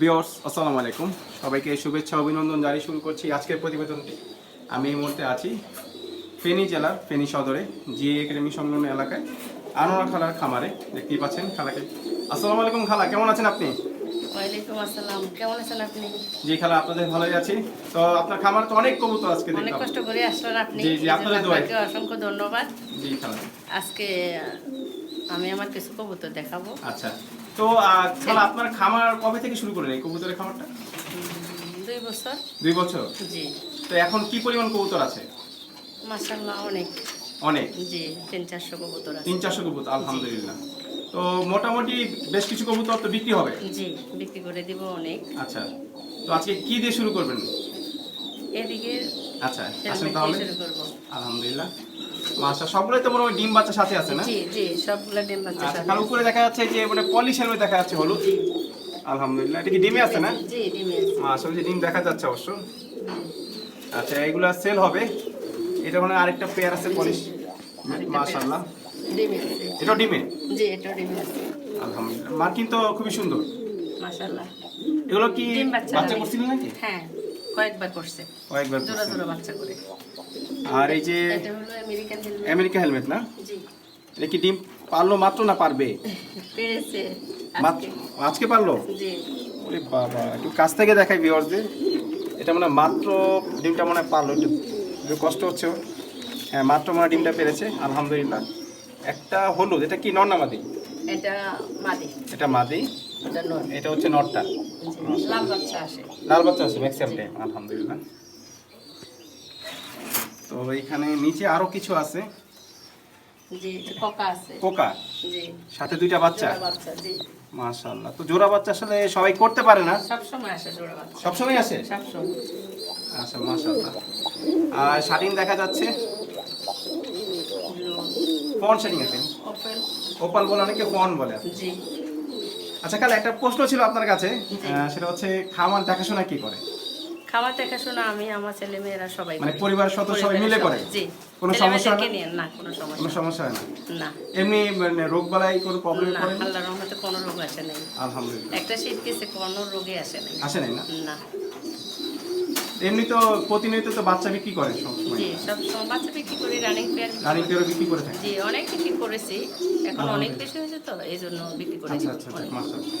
Viewers আসসালামু আলাইকুম। সবাইকে শুভেচ্ছা অভিনন্দন জানিয়ে শুরু করছি আজকের প্রতিবেদনটি। আমি এই মুহূর্তে আছি ফেনী জেলার ফেনী সদরে জি একাডেমি সংলগ্ন এলাকায় আনোয়ার খালার খামারে দেখতেই পাচ্ছেন খালাকে। আসসালামু আলাইকুম খালা কেমন আছেন আপনি? ওয়ালাইকুম আসসালাম কেমন আছেন আপনি? জি খালা আপনাদের ভালোই আছি। তো আপনার খামার তো অনেক কবুতর আজকে অনেক কষ্ট করে আসলেন আপনি। জি, জি, আপনাদের দোয়ায়। অসংখ্য ধন্যবাদ। জি খালা। আজকে আমি আমার কিছু কবুতর দেখাবো। আচ্ছা। তো আহ, খালা আপনার খামার কবে থেকে শুরু করলেন এই কবুতরের খামারটা? দুই বছর। দুই বছর? জি। তো এখন কি পরিমাণ কবুতর আছে? মাসাল্লাহ অনেক। অনেক? জি তিন চারশো কবুতর আছে। তিন চারশো কবুতর আলহামদুলিল্লাহ। তো মোটামুটি বেশ কিছু কবুতর তো বিক্রি হবে? জি বিক্রি করে দিব অনেক। আচ্ছা। তো আজকে কি দিয়ে শুরু করবেন? এদিকে আচ্ছা আসেন তাহলে। আলহামদুলিল্লাহ। মাসা সবগুলোই তো মনে হয় ডিম বাচ্চা সাথে আছে না? জি জি সবগুলো ডিম বাচ্চা আচ্ছা সাথে কারণ উপরে দেখা যাচ্ছে যে মানে পলিশ হেলমেট দেখা যাচ্ছে হলুদ। আলহামদুলিল্লাহ এটা কি ডিমে আছে না? জি ডিমে আছে। যে ডিম দেখা যাচ্ছে অবশ্য। আচ্ছা এগুলা সেল হবে। এটা মানে আরেকটা পেয়ার আছে পলিশ মাশাআল্লাহ। ডিমে আছে। এটা ডিমে? জি এটা ডিমে আছে। আলহামদুলিল্লাহ মার্কিন তো খুবই সুন্দর। মাসাল্লাহ এগুলো কি বাচ্চা করছিলেন নাকি? হ্যাঁ। কয়েকবার করছে। কয়েকবার জোড়া। জোড়া বাচ্চা করে। আর এই যে এটা হলো আমেরিকান হেলমেট আমেরিকা হেলমেট না? জি। এটা কি ডিম পারল মাত্র না পারবে? পেরেছে মাত্র আজকে। পারল? জি। ওরে বাবা একটু কাছ থেকে দেখাই ভিউয়ারদের এটা মানে মাত্র ডিমটা মনে হয় পারল একটু কষ্ট হচ্ছে হ্যাঁ মাত্র মানে ডিমটা পেরেছে আলহামদুলিল্লাহ। একটা হলুদ এটা কি নর না মাদি? এটা মাদি। এটা মাদি। এটা হচ্ছে নরটা জি, লাল বাচ্চা আসে। লাল বাচ্চা আছে ম্যাক্সিমাম টাইম আলহামদুলিল্লাহ। তো এখানে নিচে আরও কিছু আছে? জি কোকা আছে। কোকা? জি। সাথে দুইটা বাচ্চা? জোড়া বাচ্চা জি। মাশাআল্লাহ। তো জোড়া বাচ্চা আসলে সবাই করতে পারে না? সব সময় আসে জোড়া বাচ্চা। সবসময় আসে? সব সময়। আচ্ছা মাশাআল্লাহ। আর শাড়িন দেখা যাচ্ছে? ফন শাড়িং আছে? ওপাল বলে অনেকে ফন বলে। জি। আচ্ছা কাল একটা প্রশ্ন ছিল আপনার কাছে সেটা হচ্ছে খামার দেখাশোনা কি করে? খাবার দেখাশোনা আমি আমার ছেলে মেয়েরা সবাই মানে করি। পরিবারের সদস্য সবাই মিলে করে? জি। কোনো সমস্যা না? কোনো সমস্যা কোনো সমস্যা হয় না? না। এমনি মানে রোগ বালাই কোনো প্রবলেম করে না? আল্লাহর রহমতে কোনো রোগ আসে নাই। আলহামদুলিল্লাহ। একটা শীত গেছে কোনো রোগে আসে নাই। আসে নাই না? না। এমনি তো প্রতিনিয়ত তো বাচ্চা বিক্রি করে সবসময় জি সব সময় বাচ্চা বিক্রি করি রানিং পেয়ার রানিং পেয়ারও বিক্রি করে থাকে জি অনেক বিক্রি করেছি এখন অনেক বেশি হয়েছে তো এই জন্য বিক্রি করেছি আচ্ছা আচ্ছা অনেক। মাশাআল্লাহ।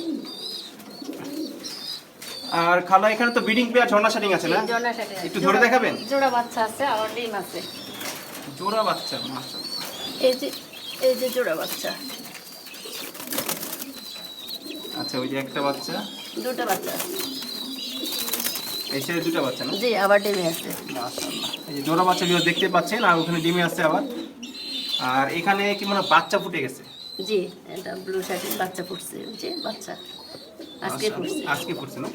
আর খালা এখানে তো বিডিং পেয়ার ঝর্ণা শাড়িং আছে না জি, জোড়া সাথে আছে। একটু ধরে দেখাবেন? জোড়া বাচ্চা আছে আর ডিম আছে জোড়া বাচ্চা মাশাআল্লাহ। এই যে এই যে জোড়া বাচ্চা আচ্ছা ওই যে একটা বাচ্চা দুটো বাচ্চা আছে। এই সাইডে দুটো বাচ্চা না? জি আবার ডিমে আছে। মাশাআল্লাহ। এই যে জোড়া বাচ্চা বিও দেখতে পাচ্ছেন আর ওখানে ডিমে আছে আবার। আর এখানে কি মানে বাচ্চা ফুটে গেছে? জি এটা ব্লু শার্টের বাচ্চা ফুটছে জি বাচ্চা। আজকে ফুটছে। আজকে ফুটছে না?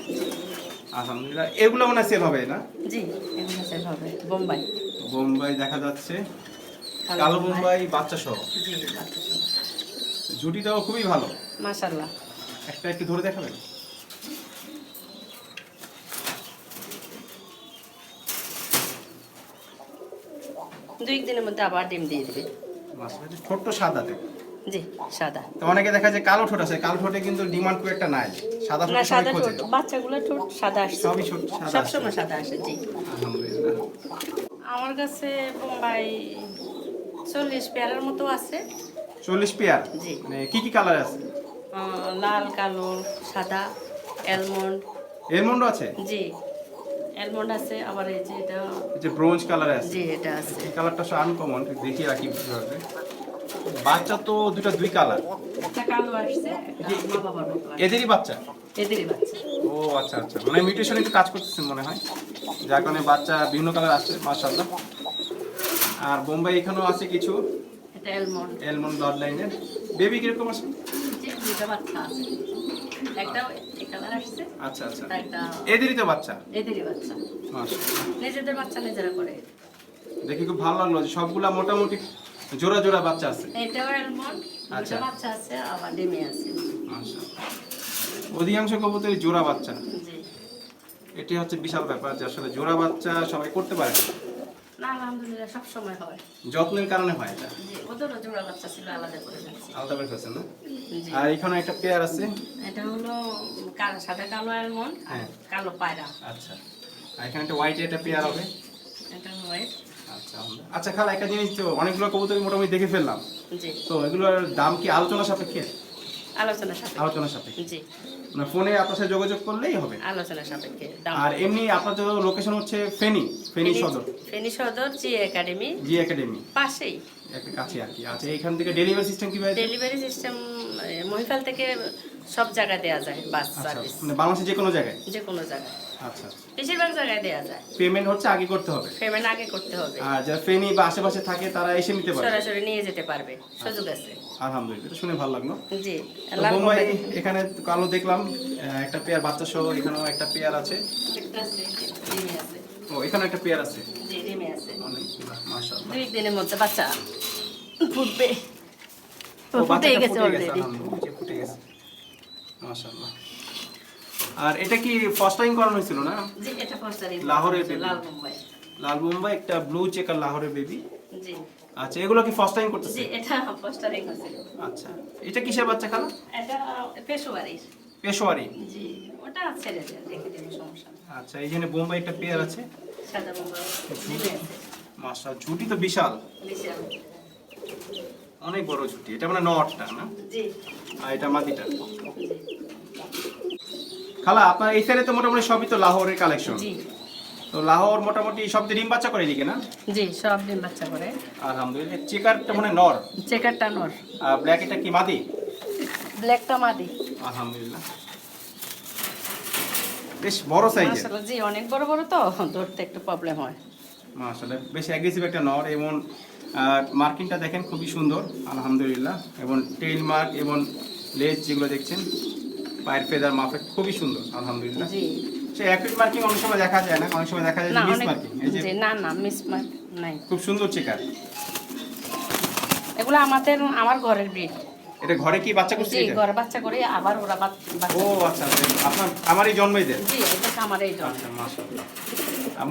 আলহামদুলিল্লাহ এগুলো মনে সেল হবে না? জি এগুলো সেল হবে বোম্বাই। বোম্বাই দেখা যাচ্ছে। কালো বোম্বাই। বাচ্চা সহ জি বাচ্চা সহ। ঝুটিটাও খুবই ভালো। মাশাল্লাহ একটা একটু ধরে দেখাবেন? দুই দিনের মধ্যে আবার ডিম দিয়ে দিবে। ছোট্ট সাদাতে জি সাদা। তো অনেকে দেখা যায় কালো ঠোঁট আছে কালো ঠোঁটে কিন্তু ডিমান্ড খুব একটা নাই। সাদা ঠোঁট সাদা ঠোঁট বাচ্চাগুলো ঠোঁট সাদা আসছে সবই ছোট সাদা আসে। সবসময় সাদা আসে জি। আমার কাছে বোম্বাই চল্লিশ পেয়ারের মতো আছে। চল্লিশ পেয়ার? জি। মানে কি কি কালার আছে? লাল কালো সাদা অ্যালমন্ড এলমন্ড আছে? জি। অ্যালমন্ড আছে আবার এই যে এটা এই যে ব্রোঞ্জ কালার আছে। জি এটা আছে। এই কালারটা সব আনকমন দেখিয়ে রাখি কীভাবে। বাচ্চা তো দুটা দুই কালার। একটা কালো আসছে মা বাবার মতো এদেরই বাচ্চা? এদেরই বাচ্চা। ও আচ্ছা আচ্ছা। মানে মিউটেশন একটু কাজ করতেছেন মনে হয়। যার কারণে বাচ্চা বিভিন্ন কালার আসছে মাশাআল্লাহ। আর বোম্বাই এখানেও আছে কিছু? এটা অ্যালমন্ড। এলমন্ড ব্লাড লাইনের বেবি কীরকম আছে? দুটা বাচ্চা আছে। একটা আসছে। আচ্ছা আচ্ছা। এদেরই তো বাচ্চা? এদেরই বাচ্চা। নিজেদের বাচ্চা নিজেরা করে। দেখি খুব ভালো লাগল সবগুলা মোটামুটি জোড়া জোড়া বাচ্চা আছে। এটাও অ্যালমন্ড আচ্ছা। বাচ্চা আছে আবার ডিমে আছে। মাশাআল্লাহ। অধিকাংশ কবুতরই জোড়া বাচ্চা। এটি হচ্ছে বিশাল ব্যাপার যে আসলে জোড়া বাচ্চা সবাই করতে পারে না। আলহামদুলিল্লাহ সব সময় হয়। যত্নের কারণে হয় এটা? জি ওদেরও জোড়া বাচ্চা ছিল আলাদা করে আলাদা করে না? আর এখানে একটা পেয়ার আছে? এটা হলো কালো সাদা কালো অ্যালমন্ড আর হ্যাঁ। কালো পায়রা। আচ্ছা। আর এখানে একটা হোয়াইট একটা পেয়ার হবে? এটা হোয়াইট আচ্ছা আচ্ছা খালা একটা জিনিস তো অনেকগুলো কবুতর মোটামুটি দেখে ফেললাম। তো এগুলোর দাম কি আলোচনা সাপেক্ষে? আলোচনা সাপেক্ষে। আলোচনা সাপেক্ষে। জি। মানে ফোনে আপনার সাথে যোগাযোগ করলেই হবে। আলোচনা সাপেক্ষে আর এমনি আপনার লোকেশন হচ্ছে ফেনী ফেনী সদর। ফেনী সদর জি একাডেমি। জি একাডেমি। পাশেই। একটা কাছে আর কি। আচ্ছা এখান থেকে ডেলিভারি সিস্টেম কীভাবে ডেলিভারি সিস্টেম মহিফাল থেকে সব জায়গায় দেওয়া যায় বাস আচ্ছা সার্ভিস মানে বাংলাদেশে যে কোনো জায়গায়? যে কোনো জায়গায়। আচ্ছা বেশিরভাগ জায়গায় দেওয়া যায়। পেমেন্ট হচ্ছে আগে করতে হবে? পেমেন্ট আগে করতে হবে। আর যারা ফেনী বা আশেপাশে থাকে তারা এসে নিতে পারে সরাসরি নিয়ে যেতে পারবে। সুযোগ আছে। আলহামদুলিল্লাহ এটা শুনে ভালো লাগল। জি বোম্বাই এখানে কালো দেখলাম একটা পেয়ার বাচ্চা সহ এখানেও একটা পেয়ার আছে। একটা আছে, আছে। ও এখানে একটা পেয়ার আছে? জি ডিমে আছে। অনেক মাশাআল্লাহ। দুই দিনের মধ্যে বাচ্চা। ফুটবে। ফুটে গেছে অলরেডি ফুটে গেছে। মাশাআল্লাহ। আর এটা কি ফার্স্ট টাইম করানো হয়েছিল না? জি এটা পোস্টারিং লাহোরের baby। লাল মুম্বাই। লাল মুম্বাই একটা ব্লু চেকার লাহোরের বেবি জি। আচ্ছা এগুলো কি ফার্স্ট টাইম করতেছে? জি এটা পোস্টারিং আছে আচ্ছা এটা কিসের বাচ্চা খালা? এটা পেশোয়ারির পেশোয়ারি। জি ওটা ছেড়ে সমস্যা। আচ্ছা এই জন্য বোম্বাই একটা পেয়ার আছে। সাদা মুম্বাই ডিমে ঝুটি তো বিশাল। বিশাল। অনেক বড় ঝুটি এটা মানে নটটা না? জি। আর এটা মাদিটা খালা আপনার এই সাইডে তো মোটামুটি সবই তো লাহোরের কালেকশন জি। তো লাহোর মোটামুটি সব ডিম বাচ্চা করে এদিকে না? জি সব ডিম বাচ্চা করে। আলহামদুলিল্লাহ। চেকারটা মানে নর? চেকারটা নর। আর ব্ল্যাক এটা কি মাদি? ব্ল্যাকটা মাদি। আলহামদুলিল্লাহ। বেশ বড় সাইজের জি অনেক বড় বড় তো ধরতে একটু প্রবলেম হয়। মাশাআল্লাহ বেশ অ্যাগ্রেসিভ একটা নর এবং মার্কিংটা দেখেন খুবই সুন্দর আলহামদুলিল্লাহ। এবং টেইল মার্ক এবং লেজ যেগুলো দেখছেন পায়ের ফেদার মাফেট খুবই সুন্দর আলহামদুলিল্লাহ। সে অ্যাকুইট মার্কিং অনেক সময় দেখা যায় না অনেক সময় দেখা যায় মিস মার্কিং এই যে না না মিস মার্ক নাই। খুব সুন্দর চেকার এগুলো আমাদের আমার ঘরের ব্রিড এটা ঘরে কি বাচ্চা করছে জি? ঘরে বাচ্চা করে আবার ওরা বাচ- ও আচ্ছা আচ্ছা। আপনার আমারই জন্মই দেন। জি এটা আমার এই জন্য আচ্ছা মাশাআল্লাহ।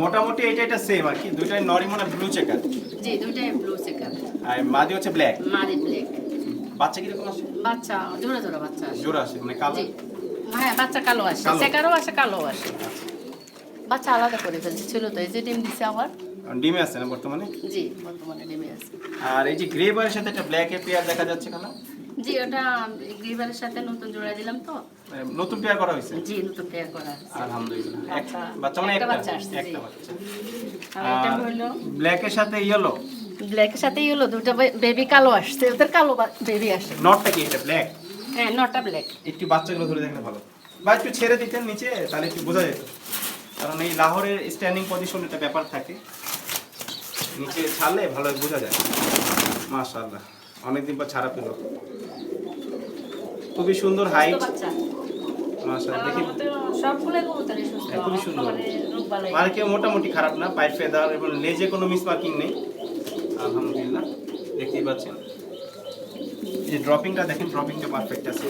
মোটামুটি এটা এটা সেম আর কি। দুইটাই নরি মানে ব্লু চেকার জি দুইটাই ব্লু চেকার আর মাদি হচ্ছে ব্ল্যাক মারি ব্ল্যাক বাচ্চা কীরকম আসে? বাচ্চা জোড়া জোড়া বাচ্চা আসে। জোড়া আসে মানে কালো? জি। হ্যাঁ বাচ্চা কালো আসে। চেকারও আসে কালো আসে। বাচ্চা আলাদা করে ফেলছে ছিল তো এই যে ডিম দিছে আবার। ডিমে আছে না বর্তমানে? জি বর্তমানে ডিমে আছে। আর এই যে গ্রে বারের সাথে একটা ব্ল্যাক এর পেয়ার দেখা যাচ্ছে কালা জি ওটা গ্রিবারের সাথে নতুন জোড়া দিলাম তো। নতুন পেয়ার করা হয়েছে? জি নতুন পেয়ার করা আলহামদুলিল্লাহ। এক- বাচ্চা- মানে একটা একটা বাচ্চা আসছে, একটা বাচ্চা। আর এটা হলো ব্ল্যাকের সাথে ইয়েলো ব্ল্যাকের সাথেই হলো দুটো বেবি কালো আসছে ওদের কালো বেবি আসে। নটটা কি এটা ব্ল্যাক হ্যাঁ নটা ব্ল্যাক একটু বাচ্চাগুলো ধরে দেখলে ভালো। বা একটু ছেড়ে দিতেন নিচে তাহলে একটু বোঝা যেত। কারণ এই লাহোরের স্ট্যান্ডিং পজিশন একটা ব্যাপার থাকে। নিচে ছাড়লে ভালো বোঝা যায়। মাশাআল্লাহ। অনেকদিন পর ছাড়া পেল। খুবই সুন্দর হাইট মাশাআল্লাহ দেখি। সবগুলো কবুতরই সুস্থ। হ্যাঁ, খুবই সুন্দর। বালাই। আর কেউ মোটামুটি খারাপ না পায়ের ফেদার এবং লেজে কোনো মিস মার্কিং নেই। আলহামদুলিল্লাহ দেখতেই পাচ্ছেন। এই যে ড্রপিংটা দেখেন ড্রপিংটা পারফেক্ট আছে।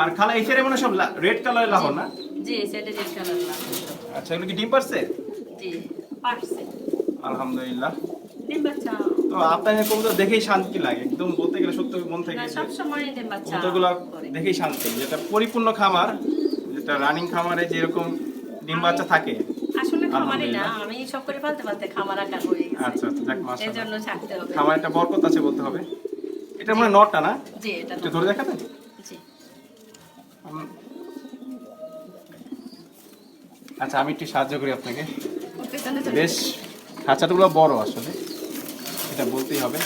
আর খালা এই সাইডে মানে সব রেড কালারের লাহোর না? জি সেটা রেড আচ্ছা এগুলো কি ডিম পারছে? জি পারছে। আলহামদুলিল্লাহ। ডিম বাচ্চা তো আপনার কবুতর দেখেই শান্তি লাগে। একদম বলতে গেলে সত্য মন থেকে কবুতরগুলো দেখেই শান্তি। যেটা পরিপূর্ণ খামার যেটা রানিং খামারে যেরকম ডিম বাচ্চা থাকে খামারে আচ্ছা আচ্ছা একটা বরকত আছে বলতে হবে। এটা মানে নটটা না? একটু না। ধরে দেখাবেন? আচ্ছা আমি একটু সাহায্য করি আপনাকে। বেশ খাঁচাগুলো বড় আসলে। এটা বলতেই হবে।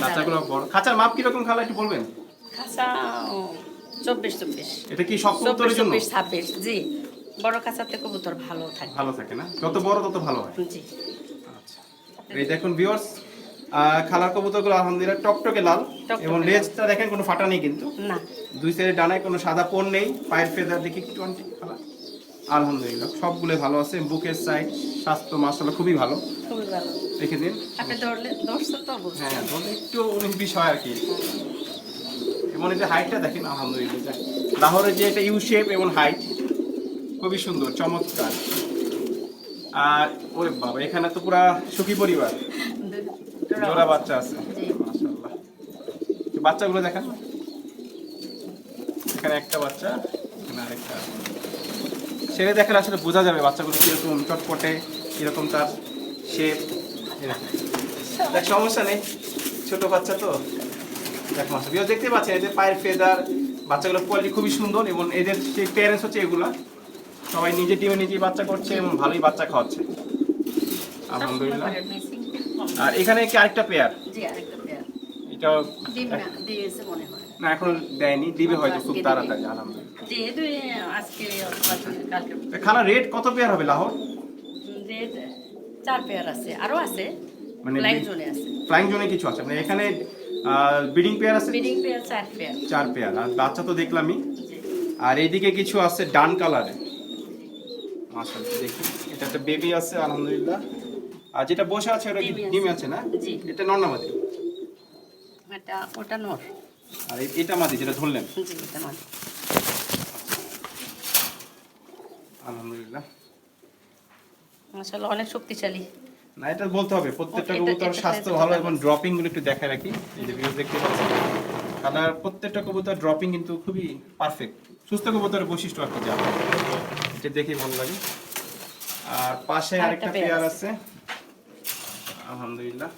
খাঁচাগুলো বড়। খাঁচার মাপ কীরকম খালা একটু বলবেন? খাসা চব্বিশ চব্বিশ। এটা কি সব কবুতরের জন্য? চব্বিশ ছাব্বিশ জি। বড় খাঁচাতে কবুতর ভালো থাকে। ভালো থাকে না? যত বড় তত ভালো হয়। জি। আচ্ছা। এই দেখুন ভিউয়ার্স খালার কবুতরগুলো আলহামদুলিল্লাহ টকটকে লাল এবং। লেজটা দেখেন কোনো ফাটা নেই কিন্তু। না। দুই সাইডে ডানায় কোনো সাদা পোন নেই। পায়ের ফেদার দেখি একটু খালা। আলহামদুলিল্লাহ সবগুলোই ভালো আছে। বুকের সাইড স্বাস্থ্য মাসাল্লাহ খুবই ভালো। খুবই ভালো। রেখে দিন আপনি ধরলে ধরছেন তো হ্যাঁ ধরলে একটু অনেক বিষয় আর কি। এই যে হাইটটা দেখেন আলহামদুলিল্লাহ। লাহোরের যে এটা ইউ শেপ এবং হাইট খুবই সুন্দর চমৎকার। আর ওরে বাবা এখানে তো পুরা সুখী পরিবার। জোড়া বাচ্চা আছে। মাশাআল্লাহ। বাচ্চাগুলো দেখান। এখানে একটা বাচ্চা এখানে আরেকটা ছেড়ে দেখালে আসলে বোঝা যাবে বাচ্চাগুলো কীরকম চটপটে কীরকম তার শেপ দেখ। সমস্যা নেই। ছোটো বাচ্চা তো। দেখ মাসা বিও দেখতে পাচ্ছেন এদের পায়ের ফেদার বাচ্চাগুলোর কোয়ালিটি খুবই সুন্দর এবং এদের যে প্যারেন্টস হচ্ছে এগুলা সবাই নিজে টিমে নিজেই বাচ্চা করছে এবং ভালোই বাচ্চা খাওয়াচ্ছে। আলহামদুলিল্লাহ। আর এখানে কি আরেকটা পেয়ার জি আরেকটা পেয়ার এটা ডিম না এখন দেয়নি। দিবে হয়তো খুব তাড়াতাড়ি আলহামদুলিল্লাহ। জি আজকে কালকে। খানা রেট কত পেয়ার হবে লাহোর? রেড চার পেয়ার আছে আরও আছে। মানে লাইন জোনে আছে। ফ্লাইং জোনে কিছু আছে? মানে এখানে ব্রিডিং পেয়ার আছে? বিডিং পেয়ার চার পেয়ার চার পেয়ার আর বাচ্চা তো দেখলামই। আর এইদিকে কিছু আছে ডান কালারে মাশাআল্লাহ দেখি। এটা একটা বেবি আছে আলহামদুলিল্লাহ। আর যেটা বসে আছে ওটা। ডিম আছে। না। এটা নর্নামাদি। এটা ওটা নর। আর এটা মাদি যেটা ধরলেন। জি এটা মানে আলহামদুলিল্লাহ। মাশাআল্লাহ অনেক শক্তিশালী। না এটা বলতে হবে প্রত্যেকটা কবুতর স্বাস্থ্য ভালো এবং। ড্রপিংগুলো একটু দেখায় রাখি। এই যে ভিউজ দেখতে পাচ্ছেন। কালার প্রত্যেকটা কবুতর ড্রপিং কিন্তু খুবই পারফেক্ট সুস্থ কবুতরের বৈশিষ্ট্য আর কি যা এটা দেখেই ভালো লাগে। আর পাশে আরেকটা পেয়ার আছে। আলহামদুলিল্লাহ।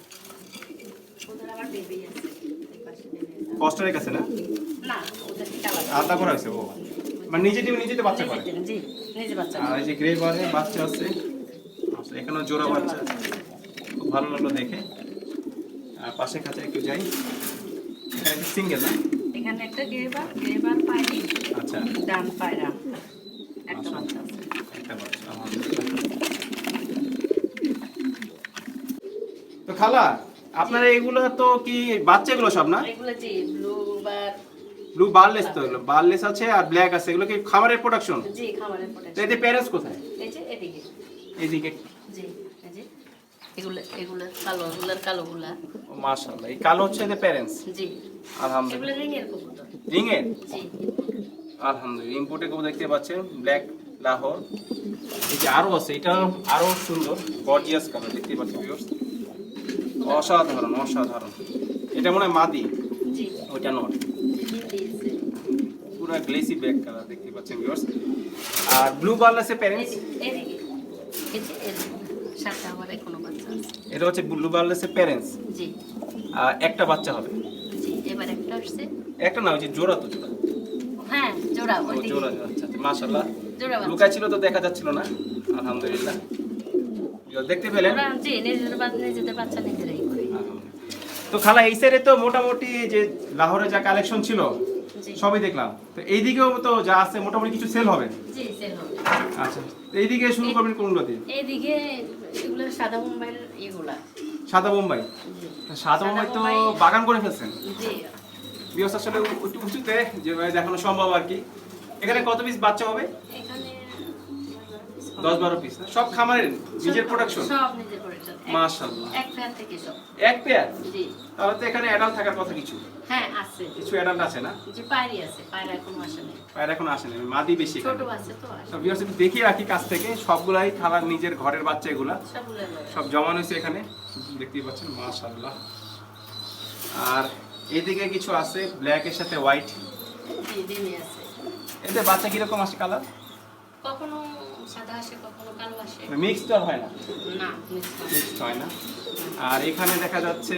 কস্টারের কাছে না? না আলাদা করা হয়েছে ও মানে নিজে টিম নিজেতে বাচ্চা করে। জি নিজে বাচ্চা আর এই যে গ্রে বারে বাচ্চা আছে। আচ্ছা, এখানেও জোড়া বাচ্চা খুব ভালো লাগল দেখে। আর পাশে কাছে একটু যাই। এখানে সিঙ্গেল না? এখানে একটা পায়নি আচ্ছা। ডান পায়রা। একটা আচ্ছা। বাচ্চা আছে। একটা বাচ্চা তো খালা আপনার এগুলো তো কি বাচ্চাগুলো সব না? এগুলো জি ব্লু বার ব্লু বার্লেস তো এগুলো বার্লেস আছে আর ব্ল্যাক আছে এগুলো কি খামারের প্রোডাকশন জি খাবারের তো প্রোডাক্ট এদের প্যারেন্টস কোথায়? এই যে এদিকে। এইদিকে জি এই যে। এগুলো এগুলো কালো এগুলোর কালোগুলা মাশাআল্লাহ এই কালো হচ্ছে এদের প্যারেন্টস জি। আলহামদুলিল্লাহ। এগুলো রিংয়ের কবুতর। রিং এর জি। আলহামদুলিল্লাহ কবুতর দেখতে পাচ্ছেন ব্ল্যাক লাহোর। এই যে আরও আছে এটা আরও সুন্দর গর্জিয়াস কালার দেখতে পাচ্ছেন ভিউয়ার্স অসাধারণ অসাধারণ। এটা মনে হয় মাদি? জি। ওইটা নট পুরো গ্লেসি ব্ল্যাক কালার দেখতে পাচ্ছেন ভিউয়ার্স আর ব্লু প্যারেন্টস বাচ্চা আছে এটা হচ্ছে ব্লু বার্লেসে প্যারেন্টস জি আর একটা বাচ্চা হবে। জি এবার একটা আসছে একটা না, ওই যে জোড়া তো জোড়া। হ্যাঁ জোড়া ও ওইদিকে জোড়া আচ্ছা আচ্ছা মাশাআল্লাহ। জোড়া লুকায় ছিল তো দেখা যাচ্ছিল না, আলহামদুলিল্লাহ। দেখতে পেলেন? জি বাচ্চা তো খালা, এই সাইডে তো মোটামুটি যে লাহোরে যা কালেকশন ছিল সবই দেখলাম। তো এইদিকেও তো যা আছে মোটামুটি কিছু সেল হবে? জি সেল হবে। আচ্ছা এইদিকে শুরু করবেন কোনগুলো দিয়ে এইদিকে এগুলো সাদা বোম্বাই এগুলা। সাদা বোম্বাই? সাদা মুম্বাই তো বাগান করে ফেলছেন। জি। বিয়স আসলে একটু উঁচুতে যে দেখানো সম্ভব আর কি। এখানে কত পিস বাচ্চা হবে? এখানে দশ বারো পিস সব খামারের নিজের প্রোডাকশন সব নিজের প্রোডাকশন মাশাআল্লাহ। এক ফ্যান থেকে সব। এক পেয়ার জি। তাহলে তো এখানে অ্যাডাল্ট থাকার কথা কিছু। হ্যাঁ আছে। কিছু অ্যাডাল্ট আছে না? যে পায়রি আছে পায়রা এখনও আসে নাই পায়ের এখন আসেনি মাদি বেশি ছোট আছে তো আসে সব ভিউয়ার্স দেখিয়ে রাখি কাছ থেকে সবগুলাই খালার নিজের ঘরের বাচ্চা এগুলা। সব জমানো হয়েছে এখানে। দেখতেই পাচ্ছেন মাশাআল্লাহ। আর এদিকে কিছু আছে ব্ল্যাকের সাথে হোয়াইট জি ডিমে আছে। এতে বাচ্চা কীরকম আসে কালার কখনো সাদা আসে কখনো কালো আসে। মিক্স তো আর হয় না? না মিক্সড হয় না। আর এখানে দেখা যাচ্ছে।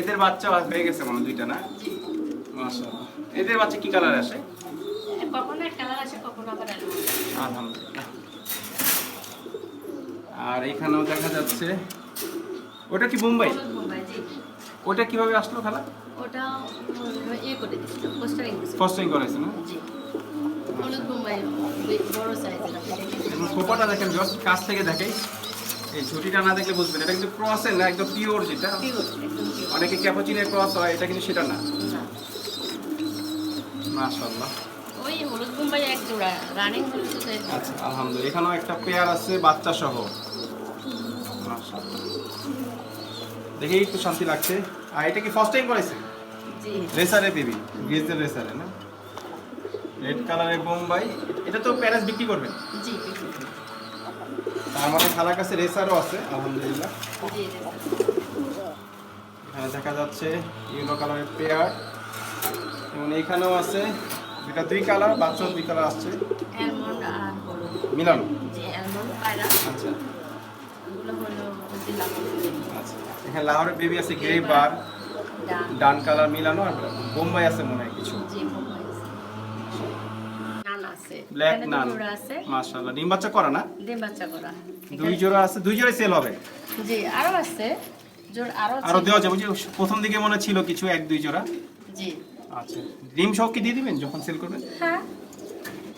এদের বাচ্চা হয়ে গেছে মনে দুইটা না? মাশাআল্লাহ। এদের বাচ্চা কি কালার আসে? কখনো কালার আসে কখনো আবার আলহামদুলিল্লাহ। আর এখানেও দেখা যাচ্ছে ওটা কি মুম্বাই? মুম্বাই জি। ওটা কীভাবে আসলো খালা? ওটা ইয়ে করে দিচ্ছিল পোস্টারিং করেছে না? জি। হলুদ মুম্বাই বড় সাইজের এবং খোপাটা দেখেন জাস্ট কাছ থেকে দেখেই এই ঝুটিটা না দেখলে বুঝবেন এটা কিন্তু ক্রসের না একদম পিওর যেটা। অনেকে ক্যাপাচিনের ক্রস হয় এটা কিন্তু সেটা না। মাশাআল্লাহ। ওই হলুদ মুম্বাই এক জোড়া রানিং হলুদ তো এক জোড়া। আচ্ছা আলহামদুলিল্লাহ। এখানেও একটা পেয়ার আছে বাচ্চা সহ মাশাআল্লাহ। দেখে একটু শান্তি লাগছে। আর এটা কি ফার্স্ট টাইম করেছে রেসারে বেবি গ্রিজের রেসারে না? রেড কালারের বোম্বাই এটা তো প্যারেন্টস বিক্রি করবেন। জি মানে খালার কাছে রেসারও আছে আলহামদুলিল্লাহ। এখানে দেখা যাচ্ছে ইউনো কালারের পেয়ার এবং এইখানেও আছে দুটা দুই কালার বাচ্চাও দুই কালার আসছে। মিলানো? আচ্ছা। এগুলো হলো দিলাম আচ্ছা। এখানে লাহোরের বেবি আছে গ্রে বার ডান। কালার মিলানো আর বোম্বাই আছে মনে হয় কিছু। আছে। ব্ল্যাক নান আছে। মাশাআল্লাহ। ডিম বাচ্চা করা না? ডিম বাচ্চা করা। দুই জোড়া আছে দুই জোড়াই সেল হবে। জি আরও আছে। জোড় আরও আরও দেওয়া যাবে। প্রথম দিকে মনে ছিল কিছু এক দুই জোড়া। জি। আচ্ছা। ডিম সহ কি দিয়ে দিবেন যখন সেল করবেন? হ্যাঁ।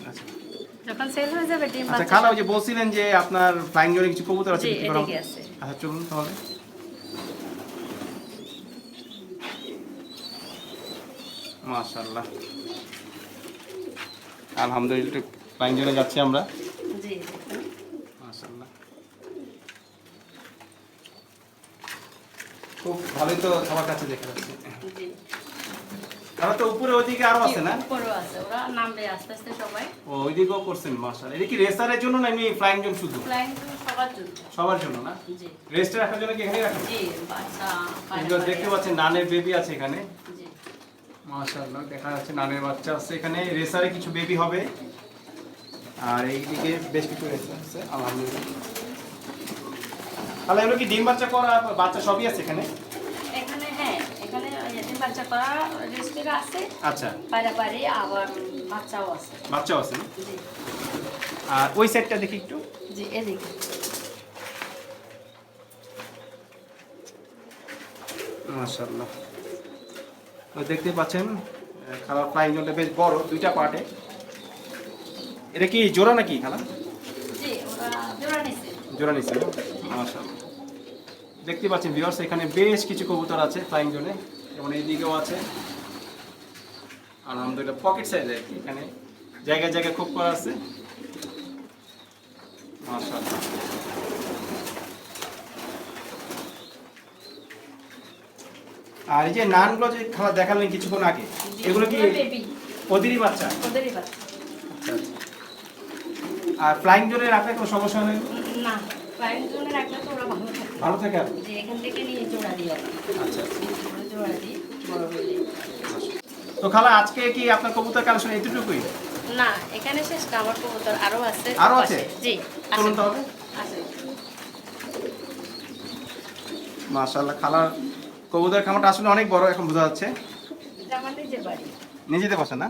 আচ্ছা। যখন সেল হয়ে যাবে ডিম আচ্ছা খালা ওই যে বলছিলেন যে আপনার ফ্লাইং জোরে কিছু কবুতর আছে বিক্রি করা এদিকে হবে। আছে। আচ্ছা চলুন তাহলে। মাশাআল্লাহ। আলহামদুলিল্লাহ ফ্লাইং জোরে যাচ্ছি আমরা। খুব ভালোই তো সবার কাছে দেখে যাচ্ছে। তারা তো উপরে ওইদিকে আরও আছে না? উপরেও আছে ওরা নামবে আস্তে আস্তে সবাই। ও ওইদিকেও করছেন মাশাআল্লাহ। এটা কি রেসারের জন্য না এমনি ফ্লাইং জোন শুধু? ফ্লাইং সবার জন্য। সবার জন্য না? জি। রেস্টে রাখার জন্য কি এখানে রাখা জি বাচ্চা দেখতে পাচ্ছেন নানের বেবি আছে এখানে। মাশাআল্লাহ দেখা যাচ্ছে নানের বাচ্চা আছে এখানে। রেসারে কিছু বেবি হবে। আর এইদিকে বেশ কিছু রেসার আছে আলহামদুলিল্লাহ। তাহলে এগুলো কি ডিম বাচ্চা করা বাচ্চা সবই আছে এখানে? এখানে হ্যাঁ এখানে ডিম বাচ্চা করা রেস্টের আছে। আচ্ছা। পায়রা আবার বাচ্চাও আছে। বাচ্চাও আছে আর ওই সাইডটা দেখি একটু। জি এদিকে। মাশাআল্লাহ। দেখতে পাচ্ছেন খালা ফ্লাইং জোনটা বেশ বড় দুইটা পার্টে এটা কি জোড়া নাকি খালা? জোড়া নিচ্ছে মাশাআল্লাহ। দেখতে পাচ্ছেন ভিউয়ার্স এখানে বেশ কিছু কবুতর আছে ফ্লাইং জোনে। যেমন এইদিকেও আছে। আলহামদুলিল্লাহ পকেট সাইজ আর কি এখানে জায়গায় জায়গায় খুব করা আছে। মাশাআল্লাহ। আর এই যে নানগুলো যে খালা দেখালেন কিছুক্ষণ আগে এগুলো কি ওদেরই বাচ্চা? ওদেরই বাচ্চা। আর ফ্লাইং জোনে রাখলে কোনো সমস্যা নেই? না ফ্লাইং জোনে রাখলে তো ওরা ভালো থাকে। ভালো থাকে আর? যে এখান থেকে নিয়ে জোড়া দিয়ে কি। আচ্ছা। জোড়া দিই বড় হইলে তো খালা আজকে কি আপনার কবুতর কালেকশন এতটুকুই? না এখানে শেষ না আমার কবুতর আরও আছে। আরও আছে? জি চলুন তাহলে। আছে। মাশাআল্লাহ খালার কবুতর খামারটা আসলে অনেক বড় এখন বোঝা যাচ্ছে। নিজেদের বাসা না?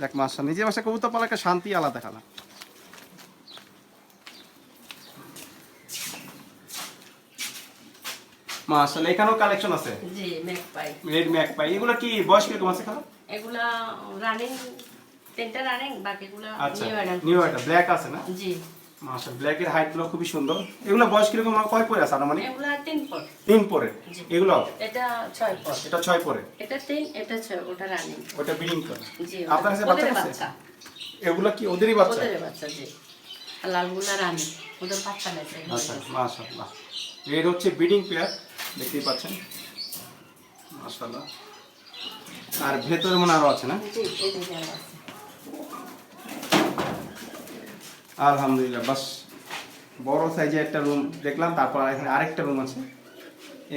দেখ মাশাল নিজের বাসা কবুতর পালা একটা শান্তি আলাদা খালা। মাশাল এখানেও কালেকশন আছে? জি ম্যাক পাই রেড ম্যাক পাই এগুলো কি বয়স কীরকম আছে খালা? এগুলা রানিং তিনটা রানিং বাকিগুলা নিউ অ্যাডাল্ট নিউ একটা ব্ল্যাক আছে না? জি। মাশাল ব্ল্যাকের হাইটগুলো খুবই সুন্দর। এগুলো বয়স কীরকম? কয় পরে আছে মানে এগুলা তিন পর। তিন পরে? এগুলো? এটা ছয় পর। এটা ছয় পরে? এটা তিন এটা ছয় ওটা রানিং ওটা বিডিং করে? জি আপনার কাছে বাচ্চা আছে? এগুলো কি ওদেরই বাচ্চা? ওদের বাচ্চা জি। আর লালগুলা রানিং ওদের বাচ্চা নেছে আচ্ছা মাশাআল্লাহ। এর হচ্ছে ব্রিডিং পেয়ার দেখতেই পাচ্ছেন। মাশাআল্লাহ। আর ভেতরে মনে আরও আছে না? জি এদিকে আরও আছে। আলহামদুলিল্লাহ বাস বড় সাইজে একটা রুম দেখলাম তারপর এখানে আরেকটা রুম আছে।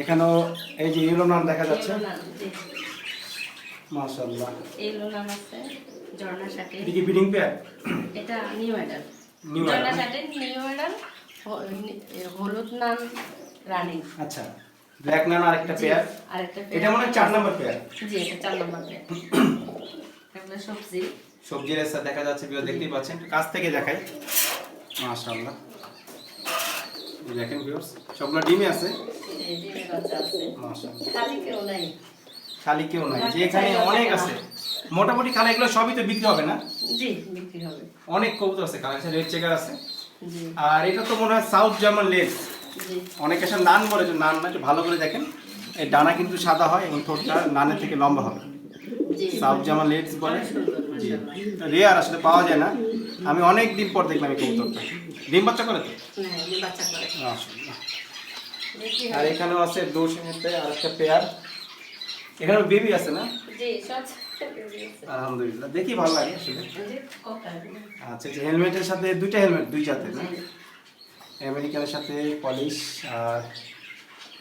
এখানেও এই যে ইউরো নাম দেখা যাচ্ছে। মাশাআল্লাহ। লোনাম আছে ঝর্ণা এটা কি ব্রিডিং পেয়ার এটা নিউ নিউ হলুদ নাম রানিং আচ্ছা ব্ল্যাক নাম আরেকটা পেয়ার আরেকটা এটা মনে হয় চার নম্বর পেয়ার জি এটা চার নম্বর পেয়ার এগুলো সবজি। সবজির রেসা দেখা যাচ্ছে বিও দেখতেই পাচ্ছেন। কাছ থেকে দেখাই। মাশাআল্লাহ। এই দেখেন ভিউয়ার্স সবগুলো ডিমে আছে। খালি কেউ নাই। খালি কেউ নাই যে এখানে অনেক আছে। মোটামুটি খালা এগুলো সবই তো বিক্রি হবে না? জি বিক্রি হবে। অনেক কবুতর আছে কালার রেড চেকার আছে। আর এটা তো মনে হয় সাউথ জার্মান লেস জি। অনেকে এসে নান বলে যে নান না একটু ভালো করে দেখেন। এই ডানা কিন্তু সাদা হয় এবং ঠোঁটটা নানের থেকে লম্বা হবে। সাউথ জার্মান লেস বলে? জি। রেয়ার আসলে পাওয়া যায় না। আমি অনেক দিন পর দেখলাম এই কবুতরটা। ডিম বাচ্চা করে তো? না এই বাচ্চা করে। মাশাআল্লাহ। বিক্রি আর এখানেও আছে দোষ আর একটা পেয়ার এখানেও বেবি আছে না? আলহামদুলিল্লাহ। দেখি ভালো লাগে আসলে। আচ্ছা আচ্ছা হেলমেটের সাথে দুইটা হেলমেট দুই জাতের না? আমেরিকানের সাথে পলিশ আর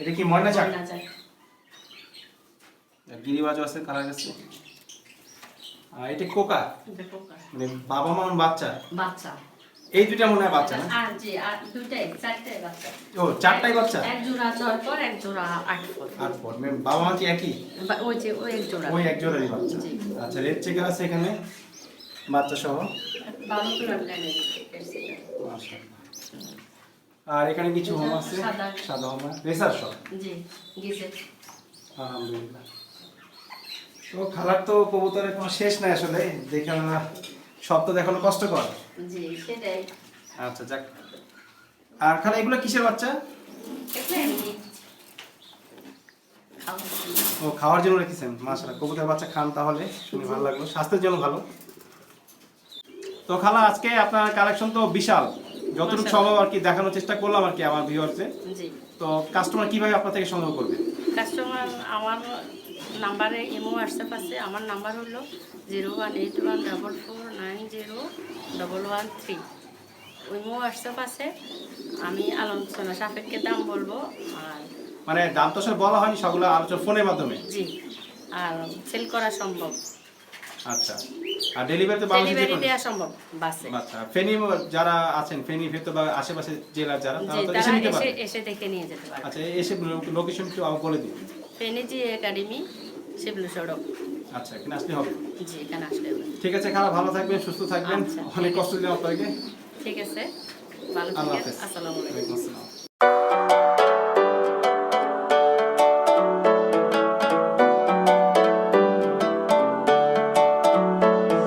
এটা কি ময়না চাক গিরিবাজও আছে আছে আর এটা কোকা? মানে বাবা মা বাচ্চা? বাচ্চা। এই দুইটা মনে হয় বাচ্চা না? আর জি আর দুটাই চারটাই বাচ্চা। ও চারটাই বাচ্চা? এক জোড়া ছয় পর এক জোড়া আট পর। আট পর। মানে বাবা মা কি একই? ওই যে ওই এক জোড়া। ওই এক জোড়ারই বাচ্চা। আচ্ছা রেড চেকার আছে এখানে? বাচ্চা সহ? করে প্ল্যানে মাশাআল্লাহ। আর এখানে কিছু হোম আছে? সাদা। সাদা হোম রেসার সহ? জি গিজে আলহামদুলিল্লাহ। তো খালার তো কবুতরের কোনো শেষ নাই আসলে দেখে আমরা সব তো দেখানো কষ্টকর। জি সেটাই। আচ্ছা যাক। আর খালা এগুলো কিসের বাচ্চা? ও খাওয়ার জন্য রেখেছেন? মাশাআল্লাহ কবুতরের বাচ্চা খান তাহলে শুনে ভালো লাগল। স্বাস্থ্যের জন্য ভালো। তো খালা আজকে আপনার কালেকশন তো বিশাল। যতটুকু সম্ভব আর কি দেখানোর চেষ্টা করলাম আর কি আমার ভিউয়ার্সে তো কাস্টমার কীভাবে আপনার থেকে সংগ্রহ করবে? কাস্টমার আমার নাম্বারে ইমো হোয়াটসঅ্যাপ আছে। আমার নাম্বার হলো zero one eight one double four nine zero double one three. Imo WhatsApp আছে। আমি আলোচনা সাপেক্ষে দাম বলব। আর মানে দাম তো বলা হয়নি সবগুলো আলোচনা ফোনের মাধ্যমে। জি আর সেল করা সম্ভব। আচ্ছা আর ডেলিভারি তো ডেলিভারি দেওয়া সম্ভব বাসে। আচ্ছা ফেনী যারা আছেন ফেনী ভেতর বা আশেপাশে জেলার যারা তারা তো এসে নিতে পারে এসে দেখে নিয়ে যেতে পারবে। আচ্ছা এসে লোকেশন একটু বলে দিন। ফেনিজি একাডেমি শিবলু সড়ক। আচ্ছা এখানে আসলে হবে। জি এখানে আসলে হবে। ঠিক আছে খালা ভালো থাকবেন সুস্থ থাকবেন। আচ্ছা, অনেক কষ্ট দিলাম আপনাকে। ঠিক আছে ভালো থাকবেন আসসালামু আলাইকুম। আসসালাম।